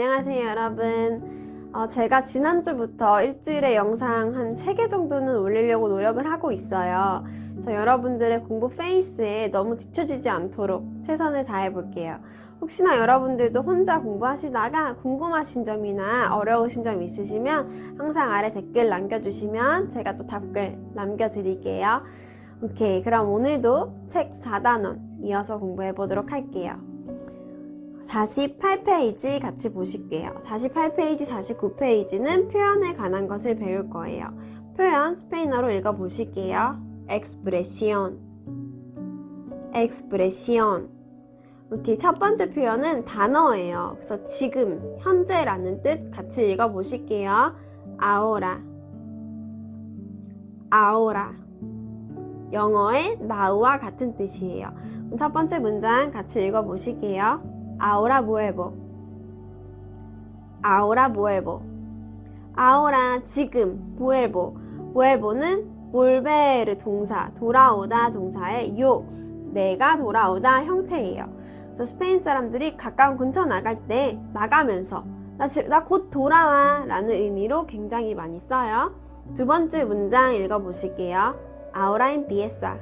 안녕하세요, 여러분. 어, 제가 지난주부터 일주일에 영상 한 3개 정도는 올리려고 노력을 하고 있어요. 그래서 여러분들의 공부 페이스에 너무 지쳐지지 않도록 최선을 다해 볼게요. 혹시나 여러분들도 혼자 공부하시다가 궁금하신 점이나 어려우신 점 있으시면 항상 아래 댓글 남겨주시면 제가 또 답글 남겨드릴게요. 오케이. 그럼 오늘도 책 4단원 이어서 공부해 보도록 할게요. 48페이지 같이 보실게요. 48페이지, 49페이지는 표현에 관한 것을 배울 거예요. 표현 스페인어로 읽어 보실게요. expresión, expresión. 이렇게 첫 번째 표현은 단어예요. 그래서 지금, 현재라는 뜻 같이 읽어 보실게요. ahora, ahora. 영어의 now와 같은 뜻이에요. 첫 번째 문장 같이 읽어 보실게요. Ahora vuelvo. ahora vuelvo. ahora 지금 vuelvo. vuelvo는 volver 동사, 돌아오다 동사의 요 내가 돌아오다 형태예요. 그래서 스페인 사람들이 가까운 근처 나갈 때 나가면서 나 곧 돌아와 라는 의미로 굉장히 많이 써요. 두 번째 문장 읽어 보실게요. ahora empieza.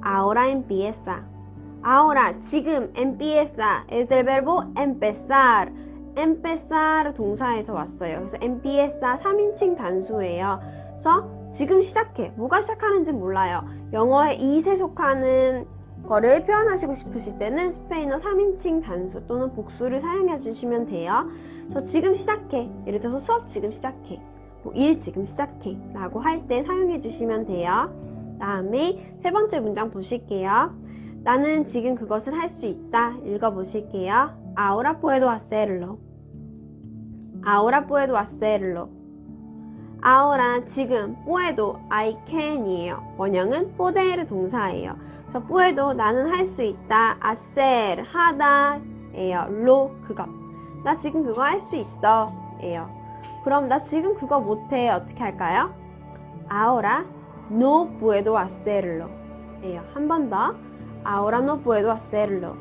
ahora empieza. Ahora 지금 empieza es el verbo empezar. empezar 동사에서 왔어요. 그래서 empieza 3인칭 단수예요. 그래서 지금 시작해. 뭐가 시작하는지 몰라요. 영어에 이세 속하는 거를 표현하시고 싶으실 때는 스페인어 3인칭 단수 또는 복수를 사용해 주시면 돼요. 그래서 지금 시작해. 예를 들어서 수업 지금 시작해. 뭐 일 지금 시작해. 라고 할 때 사용해 주시면 돼요. 다음에 세 번째 문장 보실게요. 나는 지금 그것을 할 수 있다. 읽어보실게요. Ahora puedo hacerlo. Ahora puedo hacerlo. Ahora 지금 puedo, I can이에요. 원형은 poder 동사예요. 그래서 puedo 나는 할 수 있다. hacer 하다예요. lo 그것. 나 지금 그거 할 수 있어예요. 그럼 나 지금 그거 못해 어떻게 할까요? Ahora no puedo hacerlo. 예요. 한 번 더. Ahora no puedo hacerlo.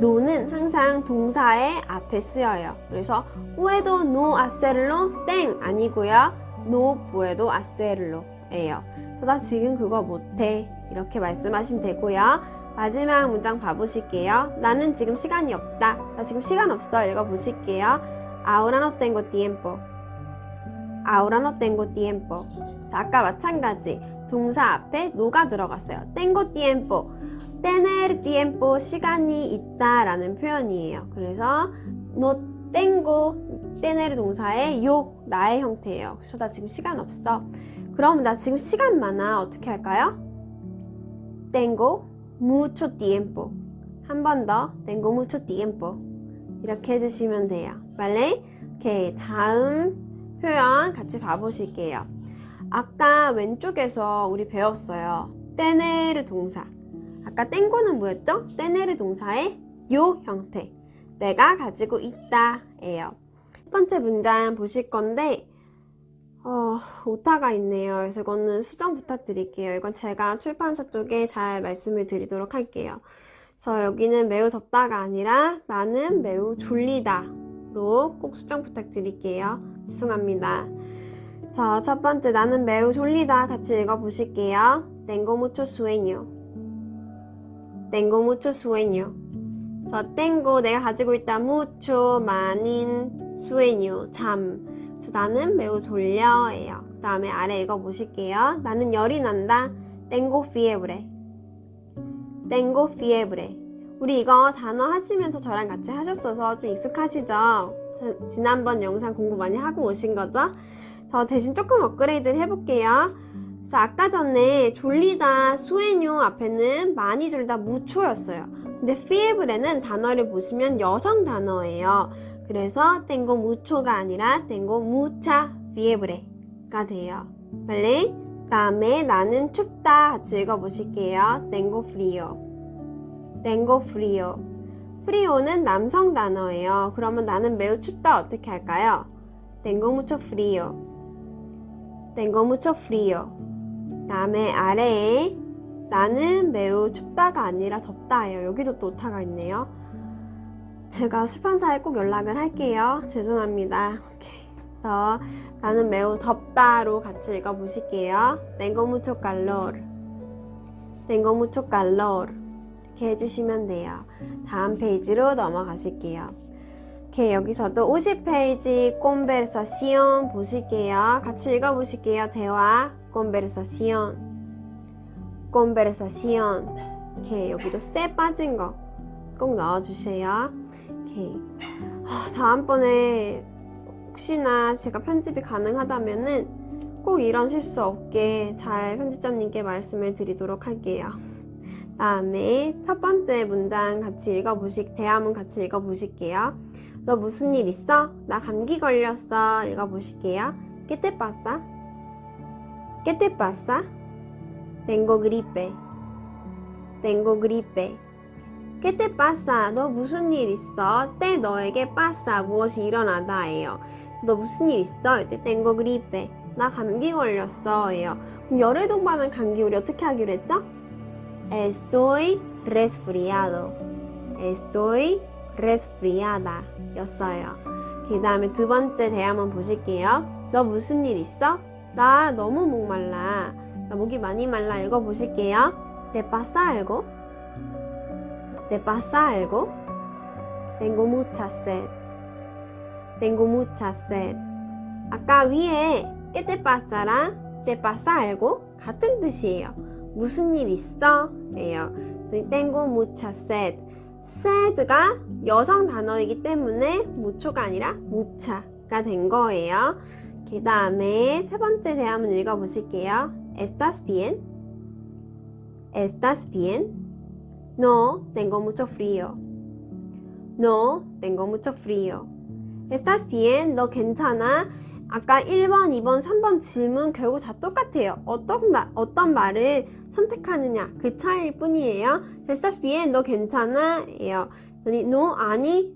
no는 항상 동사의 앞에 쓰여요. 그래서 puedo no hacerlo 땡 아니고요. no puedo hacerlo 예요. 그래서 나 지금 그거 못해. 이렇게 말씀하시면 되고요. 마지막 문장 봐보실게요. 나는 지금 시간이 없다. 나 지금 시간 없어. 읽어보실게요. Ahora no tengo tiempo. Ahora no tengo tiempo. 자, 아까 마찬가지. 동사 앞에 no가 들어갔어요. tengo tiempo. Tener tiempo 시간이 있다라는 표현이에요. 그래서 no tengo tener 동사의 요 나의 형태예요. 그래서 나 지금 시간 없어. 그럼 나 지금 시간 많아. 어떻게 할까요? tengo mucho tiempo. 한 번 더. tengo mucho tiempo. 이렇게 해주시면 돼요. 말레? 오케이. 다음 표현 같이 봐보실게요. 아까 왼쪽에서 우리 배웠어요. tener 동사. 아까 땡고는 뭐였죠? tener 동사의 요 형태. 내가 가지고 있다. 예요. 첫 번째 문장 보실 건데, 어, 오타가 있네요. 그래서 이거는 수정 부탁드릴게요. 이건 제가 출판사 쪽에 잘 말씀을 드리도록 할게요. 그래서 여기는 매우 덥다가 아니라 나는 매우 졸리다로 꼭 수정 부탁드릴게요. 죄송합니다. 자, 첫 번째 나는 매우 졸리다 같이 읽어 보실게요. Tengo mucho sueño. Tengo mucho sueño. 저 tengo 내가 가지고 있다 mucho 많은 sueño 잠. 그래서 나는 매우 졸려예요. 그 다음에 아래 읽어 보실게요. 나는 열이 난다. Tengo fiebre. Tengo fiebre. 우리 이거 단어 하시면서 저랑 같이 하셨어서 좀 익숙하시죠? 지난번 영상 공부 많이 하고 오신 거죠? 저 대신 조금 업그레이드를 해볼게요. 그래서 아까 전에 졸리다 수에뇨 앞에는 많이 졸다 무초였어요. 근데 fiebre는 단어를 보시면 여성 단어예요. 그래서 tengo mucho가 아니라 tengo mucha fiebre가 돼요. 빨리 다음에 나는 춥다 읽어보실게요. tengo frío. tengo frío. frío는 남성 단어예요. 그러면 나는 매우 춥다 어떻게 할까요? tengo mucho frío. tengo mucho frío. 다음에 아래에 나는 매우 춥다가 아니라 덥다예요. 여기도 또 오타가 있네요. 제가 출판사에 꼭 연락을 할게요. 죄송합니다. 그래서 나는 매우 덥다로 같이 읽어보실게요. Tengo mucho calor. Tengo mucho calor. 이렇게 해주시면 돼요. 다음 페이지로 넘어가실게요. 오케이, 여기서도 50페이지 conversación 보실게요. 같이 읽어보실게요. 대화 conversación. conversación. 오케이, 여기도 쎄 빠진 거 꼭 넣어주세요. 오케이. 아, 다음번에 혹시나 제가 편집이 가능하다면은 꼭 이런 실수 없게 잘 편집자님께 말씀을 드리도록 할게요. 다음에 첫 번째 문장 같이 읽어보시, 대화문 같이 읽어보실게요. 너 무슨 일 있어? 나 감기 걸렸어. 읽어보실게요. ¿Qué te pasa? ¿Qué te pasa? Tengo gripe. Tengo gripe. ¿Qué te pasa? 너 무슨 일 있어? 때 너에게 pasa 무엇이 일어나다예요. 너 무슨 일 있어? 이때 tengo gripe. 나 감기 걸렸어예요. 그럼 열을 동반한 감기 우리 어떻게 하기로 했죠? Estoy resfriado. Estoy resfriada. 였어요. 그 다음에 두 번째 대화만 보실게요. 너 무슨 일 있어? 나 너무 목말라. 나 목이 많이 말라 읽어 보실게요. Te pasa algo? ¿Te pasa algo? Tengo mucha sed. Tengo mucha sed. 아까 위에 ¿Qué te pasará? ¿Te pasa algo? 같은 뜻이에요. 무슨 일 있어? 예요. Tengo mucha sed. Sed가 여성 단어이기 때문에 mucho가 아니라 mucha가 된 거예요. 그 다음에 세 번째 대화문 읽어보실게요. ¿Estás bien? ¿Estás bien? No, tengo mucho frío. No, tengo mucho frío. ¿Estás bien? 너 괜찮아? 아까 1번, 2번, 3번 질문 결국 다 똑같아요. 어떤 말, 어떤 말을 선택하느냐 그 차이일 뿐이에요. ¿Estás bien? 너 괜찮아? 예요. 아니, no, 아니,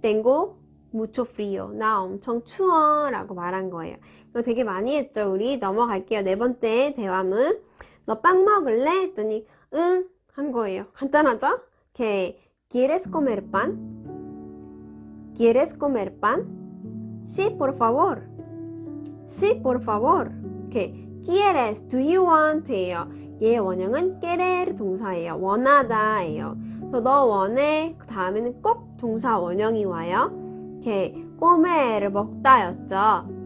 tengo mucho frío. 나 엄청 추워. 라고 말한 거예요. 이거 되게 많이 했죠, 우리. 넘어갈게요. 네 번째 대화문. 너 빵 먹을래? 했더니, 응. 한 거예요. 간단하죠? 오케이. ¿Quieres comer pan? ¿Quieres comer pan? Sí, por favor. Sí, por favor. 오케이. ¿Quieres? Do you want? 예요. 얘의 원형은 querer 동사예요. 원하다예요. 그래서 너 원해. 그 다음에는 꼭 동사 원형이 와요. 오케이. comer 먹다였죠.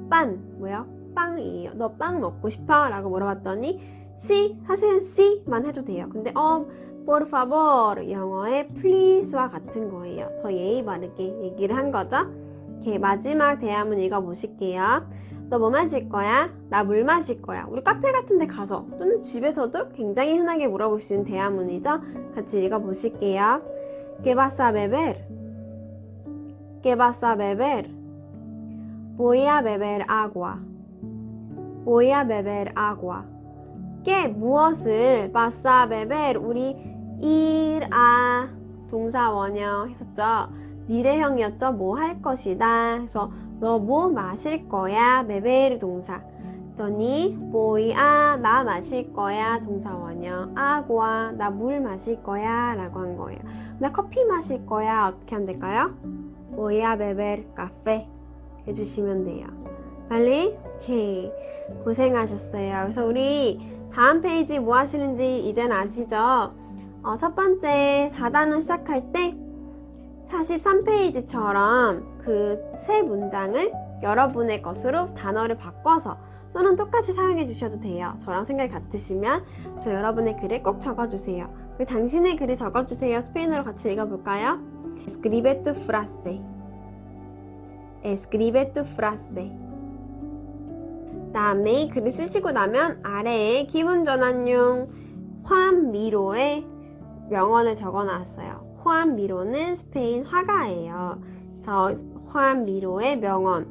빵 뭐요? 빵이에요. 너 빵 먹고 싶어? 라고 물어봤더니 sí 사실은 sí만 해도 돼요. 근데 어 por favor 영어의 please와 같은 거예요. 더 예의 바르게 얘기를 한 거죠. 오케이 마지막 대화문 읽어보실게요. 너 뭐 마실 거야? 나 물 마실 거야. 우리 카페 같은 데 가서 또는 집에서도 굉장히 흔하게 물어볼 수 있는 대화문이죠. 같이 읽어보실게요. ¿Qué vas a beber? ¿Qué vas a beber? Voy a beber agua. Voy a beber agua. ¿Qué 무엇을 vas a beber 우리 ir a 동사 원형 했었죠. 미래형이었죠. 뭐 할 것이다. 그래서 너 뭐 마실 거야? beber 동사. 더니 a 나 마실 거야 동사 원형 agua 나물 마실 거야 라고 한 거예요. 나 커피 마실 거야 어떻게 하면 될까요? a beber café 해주시면 돼요. 빨리 오케이 고생하셨어요. 그래서 우리 다음 페이지 뭐 하시는지 이젠 아시죠? 어, 첫 번째 4단원 시작할 때 43페이지처럼 그 세 문장을 여러분의 것으로 단어를 바꿔서 또는 똑같이 사용해 주셔도 돼요. 저랑 생각이 같으시면 그래서 여러분의 글을 꼭 적어주세요. 그 당신의 글을 적어주세요. 스페인어로 같이 읽어볼까요? Escribe tu frase. Escribe tu frase. 다음에 글을 쓰시고 나면 아래에 기분 전환용 화암 미로의 명언을 적어 놨어요. 화암 미로는 스페인 화가예요. 그래서 화암 미로의 명언.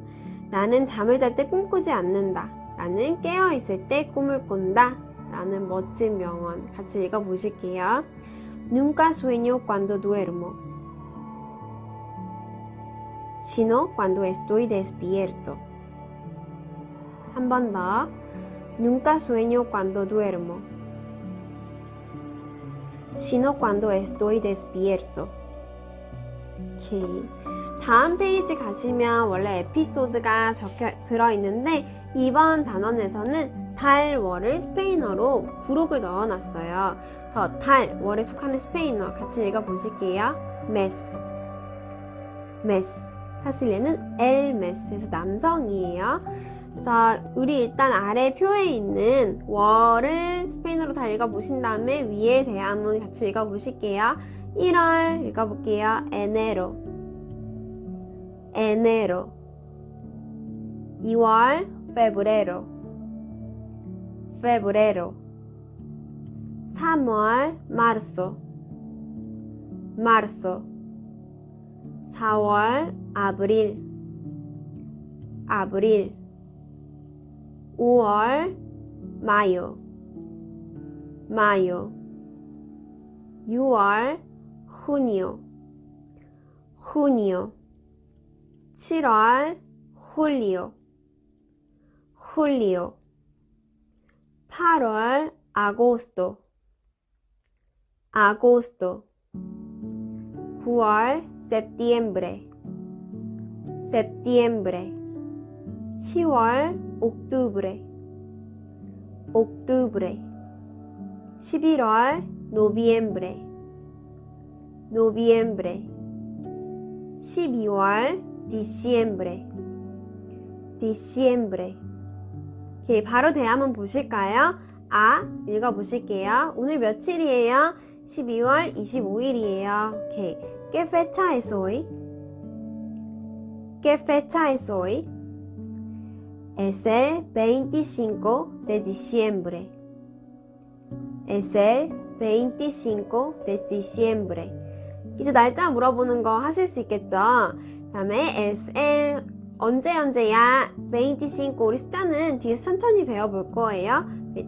나는 잠을 잘 때 꿈꾸지 않는다. 나는 깨어 있을 때 꿈을 꾼다. 라는 멋진 명언 같이 읽어 보실게요. Nunca sueño cuando duermo, sino cuando estoy despierto. 한 번 더. Nunca sueño cuando duermo, sino cuando estoy despierto. 오케이. 다음 페이지 가시면 원래 에피소드가 적혀 들어있는데 이번 단원에서는 달, 월을 스페인어로 부록을 넣어놨어요. 저 달, 월에 속하는 스페인어 같이 읽어보실게요. 메스, 메스. 사실 얘는 엘 메스에서 남성이에요. 그래서 우리 일단 아래 표에 있는 월을 스페인어로 다 읽어보신 다음에 위에 대화문 같이 읽어보실게요. 1월 읽어볼게요. 에네로. enero 2월 febrero febrero 3월 marzo marzo 4월 abril abril 5월 mayo mayo 6월 junio junio 7월 julio, julio. 8월 agosto, agosto. 9월 septiembre, septiembre. 10월 octubre, octubre. 11월 noviembre, noviembre. 12월 diciembre, diciembre. 오케이, 바로 대화문 보실까요? 아, 읽어보실게요. 오늘 며칠이에요? 12월 25일이에요. 오케이. ¿Qué fecha es hoy? Es el 25 de diciembre. Es el 25 de diciembre. 이제 날짜 물어보는 거 하실 수 있겠죠? 다음에 SL 언제 언제야 25 우리 숫자는 뒤에서 천천히 배워볼 거예요.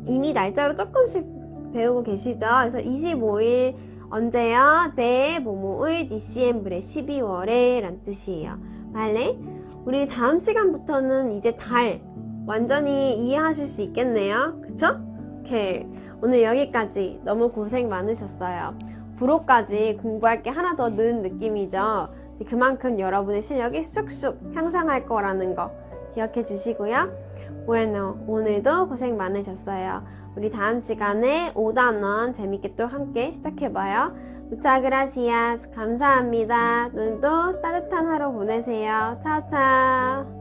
이미 날짜로 조금씩 배우고 계시죠? 그래서 25일 언제요? 네, 뭐뭐의 디시엠브레 12월에 란 뜻이에요. 말레? 우리 다음 시간부터는 이제 달 완전히 이해하실 수 있겠네요. 그쵸? 오케이. 오늘 여기까지 너무 고생 많으셨어요. 불호까지 공부할 게 하나 더 는 느낌이죠. 그만큼 여러분의 실력이 쑥쑥 향상할 거라는 거 기억해 주시고요. bueno, 오늘도 고생 많으셨어요. 우리 다음 시간에 5단원 재밌게 또 함께 시작해봐요. Muchas gracias. 감사합니다. 오늘도 따뜻한 하루 보내세요. 차차.